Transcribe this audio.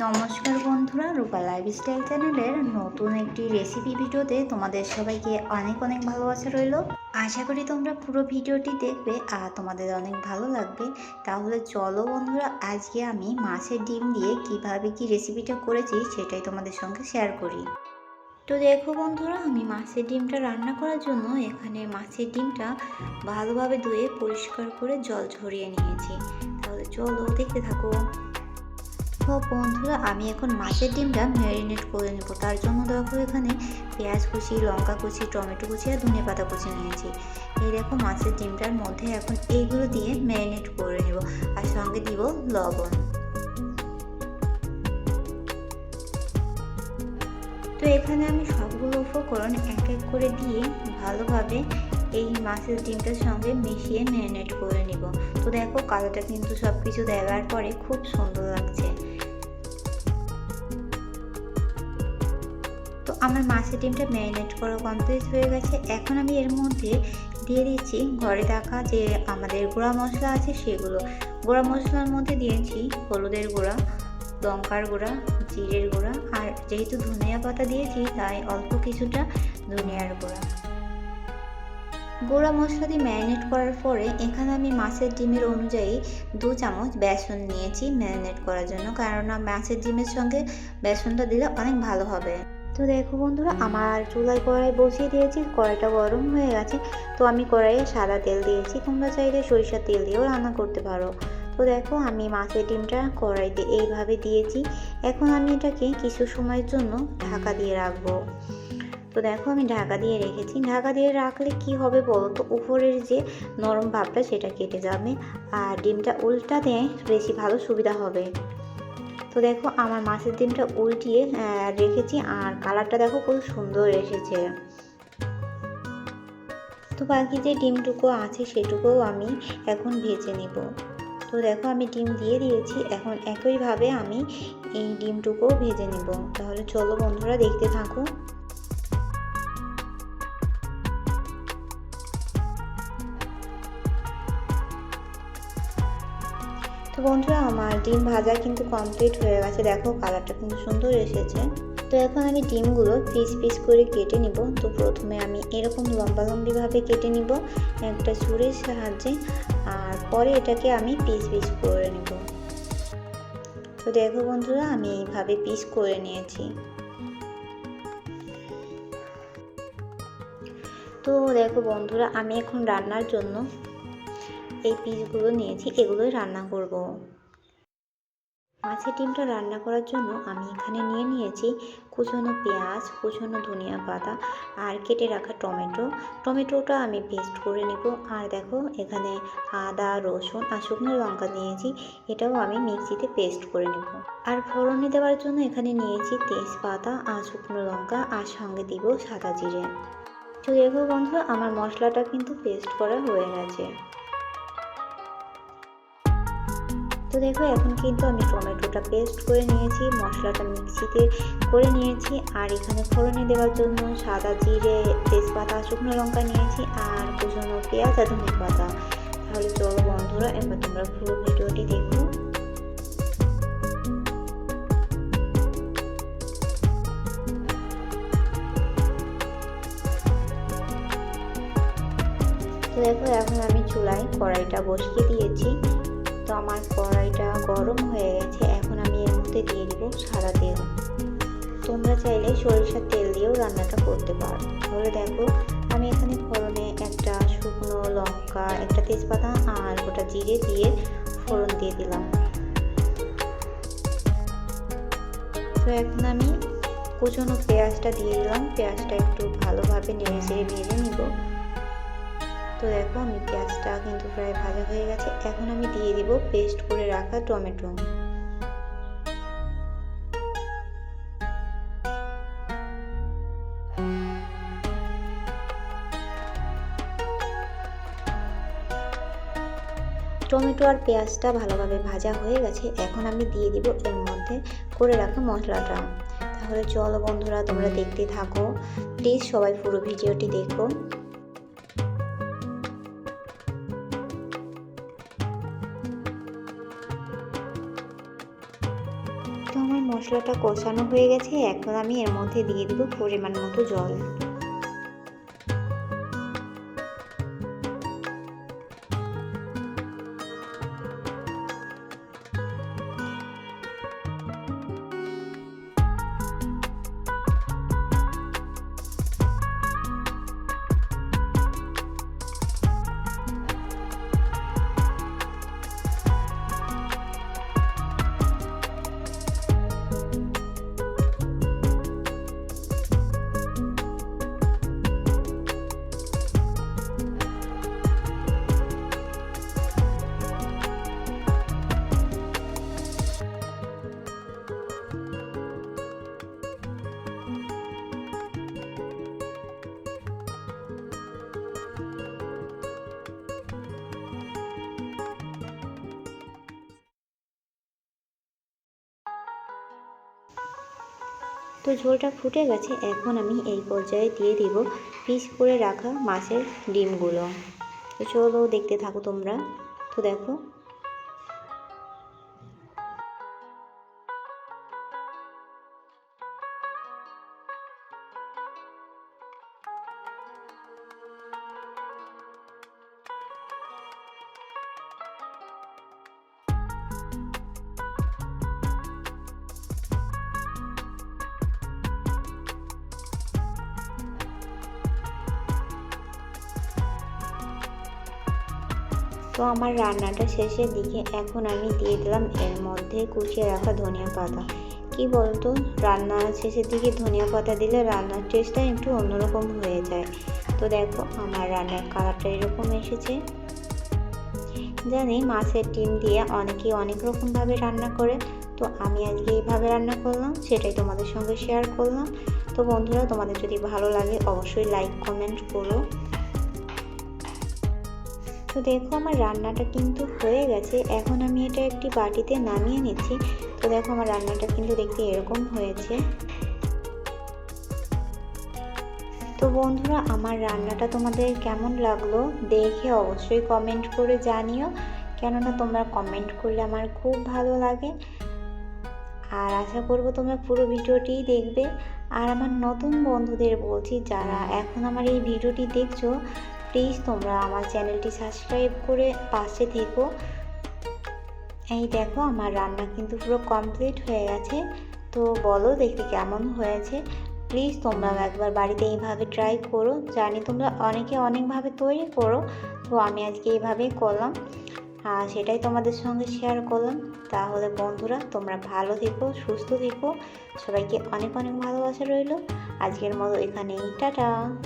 নমস্কার বন্ধুরা, রূপা লাইফস্টাইল চ্যানেলের নতুন একটি রেসিপি ভিডিওতে তোমাদের সবাইকে অনেক অনেক ভালোবাসা রইল। আশা করি তোমরা পুরো ভিডিওটি দেখবে আর তোমাদের অনেক ভালো লাগবে। তাহলে চলো বন্ধুরা, আজকে আমি মাছের ডিম দিয়ে কীভাবে কি রেসিপিটা করেছি সেটাই তোমাদের সঙ্গে শেয়ার করি। তো দেখো বন্ধুরা, আমি মাছের ডিমটা রান্না করার জন্য এখানে মাছের ডিমটা ভালোভাবে ধুয়ে পরিষ্কার করে জল ঝরিয়ে নিয়েছি। তাহলে চলো দেখতে থাকো। তো বন্ধুরা, আমি এখন মাছের ডিমটা ম্যারিনেট করে নেব। তার জন্য দেখো এখানে পেঁয়াজ কুচি, লঙ্কা কুচি, টমেটো কুচি আর ধনে পাতা কুচি নিয়েছি। এই দেখো মাছের ডিমটার মধ্যে এখন এইগুলো দিয়ে ম্যারিনেট করে নেব আর সঙ্গে দিব লবণ। তো এখানে আমি সবগুলো উপকরণ এক এক করে দিয়ে ভালোভাবে এই মাছের ডিমটার সঙ্গে মিশিয়ে ম্যারিনেট করে নিব। তো দেখো কালোটা কিন্তু সব কিছু দেওয়ার পরে খুব সুন্দর লাগছে। আমার মাছের ডিমটা ম্যারিনেট করা কমপ্লিট হয়ে গেছে। এখন আমি এর মধ্যে দিয়ে দিচ্ছি ঘরে থাকা যে আমাদের গুঁড়া মশলা আছে সেগুলো। গুঁড়া মশলার মধ্যে দিয়েছি হলুদের গুঁড়া, লঙ্কার গুঁড়া, জিরের গুঁড়া আর যেহেতু ধনিয়া পাতা দিয়েছি তাই অল্প কিছুটা ধনিয়ার গুঁড়া। গুঁড়া মশলা দিয়ে ম্যারিনেট করার পরে এখানে আমি মাছের ডিমের অনুযায়ী দু চামচ বেসন নিয়েছি ম্যারিনেট করার জন্য। কারণ মাছের ডিমের সঙ্গে বেসনটা দিলে অনেক ভালো হবে। তো দেখো বন্ধুরা, আমার চুলায় কড়াই বসিয়ে দিয়েছি, কড়াইটা গরম হয়ে গেছে। তো আমি কড়াইয়ে সাদা তেল দিয়েছি। তোমরা চাইলে সরিষার তেল দিয়েও রান্না করতে পারো। তো দেখো, আমি মাছের ডিমটা কড়াইতে এইভাবে দিয়েছি। এখন আমি এটাকে কিছু সময়ের জন্য ঢাকা দিয়ে রাখব। তো দেখো, আমি ঢাকা দিয়ে রেখেছি। ঢাকা দিয়ে রাখলে কি হবে বলো তো? উপরের যে নরম ভাবটা, সেটা কেটে যাবে। আর ডিমটা উল্টাতে বেশি ভালো সুবিধা হবে। তো দেখো আমার মাছের ডিমটা উল্টিয়ে রেখেছি আর কালারটা দেখো খুব সুন্দর এসেছে। তো বাকি যে ডিমটুকু আছে সেটুকুও আমি এখন ভেজে নেব। তো দেখো আমি ডিম দিয়ে দিয়েছি, এখন একইভাবে আমি এই ডিমটুকুও ভেজে নেব। তাহলে চলো বন্ধুরা দেখতে থাকো। বন্ধুরা, আমার ডিম ভাজা কিন্তু কমপ্লিট হয়ে গেছে। দেখো কালারটা কিন্তু সুন্দর এসেছে। তো এখন আমি ডিমগুলো পিস পিস করে কেটে নিব। তো প্রথমে আমি এরকম লম্বা লম্বিভাবে কেটে নিব, একটা ছুরির সাহায্যে। আর পরে এটাকে আমি পিস পিস করে নিব। তো দেখো বন্ধুরা, আমি এইভাবে পিস করে নিয়েছি। তো দেখো বন্ধুরা, আমি এখন রান্নার জন্য এই পিসগুলো নিয়েছি, এগুলোই রান্না করব। মাছের ডিমটা রান্না করার জন্য আমি এখানে নিয়ে নিয়েছি কুচনো পেঁয়াজ, কুচনো ধনিয়া পাতা আর কেটে রাখা টমেটো। টমেটোটা আমি পেস্ট করে নিব। আর দেখো, এখানে আদা, রসুন আর শুকনো লঙ্কা নিয়েছি, এটাও আমি মিক্সিতে পেস্ট করে নিব। আর ফোড়নে দেওয়ার জন্য এখানে নিয়েছি তেজপাতা আর শুকনো লঙ্কা আর সঙ্গে দিব সাদা জিরে। তো দেখো বন্ধু আমার মশলাটা কিন্তু পেস্ট করা হয়ে গেছে। তো দেখো, এখন কিন্তু আমি টমেটোটা পেস্ট করে নিয়েছি, মশলাটা মিক্সিতে করে নিয়েছি, আর এখানে ফোড়নে দেওয়ার জন্য সাদা জিরে, তেজপাতা, শুকনো লঙ্কা নিয়েছি, আর কুচনো পেঁয়াজ আর ধনে পাতা। তাহলে চলো বন্ধুরা, এবার তোমরা পুরো ভিডিওটি দেখো। তো দেখো, এখন আমি চুলায় কড়াইটা বসিয়ে দিয়েছি। তো আমার কড়াইটা গরম হয়ে গেছে। এখন আমি এর মধ্যে দিয়ে দিব সাদা তেল। তোমরা চাইলে সরিষার তেল দিয়েও রান্নাটা করতে পারো। তাহলে দেখো, আমি এখানে ফোড়নে একটা শুকনো লঙ্কা, একটা তেজপাতা আর গোটা জিরে দিয়ে ফোড়ন দিয়ে দিলাম। তো এখন আমি কুচনো পেঁয়াজটা দিয়ে দিলাম। পেঁয়াজটা একটু ভালোভাবে নেড়ে চেড়ে ভেজে নিব। তো দেখো আমি পেঁয়াজটা কিন্তু প্রায় ভাজা হয়ে গেছে। এখন আমি দিয়ে দিব পেস্ট করে রাখা টমেটো। টমেটো আর পেঁয়াজটা ভালোভাবে ভাজা হয়ে গেছে। এখন আমি দিয়ে দিব এর মধ্যে করে রাখা মশলাটা। তাহলে চলো বন্ধুরা, তোমরা দেখতে থাকো। প্লিজ সবাই পুরো ভিডিওটি দেখো। মশলাটা কষানো হয়ে গেছে এখন আমি এর মধ্যে দিয়ে দেবো পরিমাণ মতো জল। তো ঝোলটা ফুটে গেছে, এখন আমি এই পর্যায়ে দিয়ে দিব পিস করে রাখা মাছের ডিমগুলো। তো চলো দেখতে থাকো তোমরা। তো দেখো তো আমার রান্নাটা শেষের দিকে এখন আমি দিয়ে দিলাম এর মধ্যে কুচিয়ে রাখা ধনিয়া পাতা। কি বলতো? রান্না শেষের দিকে ধনিয়া পাতা দিলে রান্নার টেস্টটা একটু অন্যরকম হয়ে যায়। তো দেখো আমার রান্নার কালারটা এরকম এসেছে। জানি মাছের ডিম দিয়ে অনেকে অনেক রকমভাবে রান্না করে। তো আমি আজকে এইভাবে রান্না করলাম, সেটাই তোমাদের সঙ্গে শেয়ার করলাম। তো বন্ধুরা, তোমাদের যদি ভালো লাগে অবশ্যই লাইক কমেন্ট করো। তো দেখো আমার রান্নাটা কিন্তু হয়ে গেছে। এখন আমি এটা একটি বাটিতে নামিয়ে নিচ্ছি। তো দেখো আমার রান্নাটা কিন্তু দেখতে এরকম হয়েছে। তো বন্ধুরা, আমার রান্নাটা তোমাদের কেমন লাগল দেখে অবশ্যই কমেন্ট করে জানিও। কেননা তোমরা কমেন্ট করলে আমার খুব ভালো লাগে। আর আশা করব তোমরা পুরো ভিডিওটি দেখবে। আর আমার নতুন বন্ধুদের বলছি, যারা এখন আমার এই ভিডিওটি দেখছ প্লিজ তোমরা আমার চ্যানেলটি সাবস্ক্রাইব করে পাশে থেকো। এই দেখো, আমার রান্না কিন্তু পুরো কমপ্লিট হয়ে গেছে। তো বলো দেখতে কেমন হয়েছে? প্লিজ তোমরা একবার বাড়িতে এইভাবে ট্রাই করো। জানি তোমরা অনেকে অনেকভাবে তৈরি করো, তো আমি আজকে এইভাবেই করলাম। আর সেটাই তোমাদের সঙ্গে শেয়ার করলাম। তাহলে বন্ধুরা, তোমরা ভালো থেকো, সুস্থ থেকো। সবাইকে অনেক অনেক ভালোবাসা রইল। আজকের মতো এখানেই, টাটা।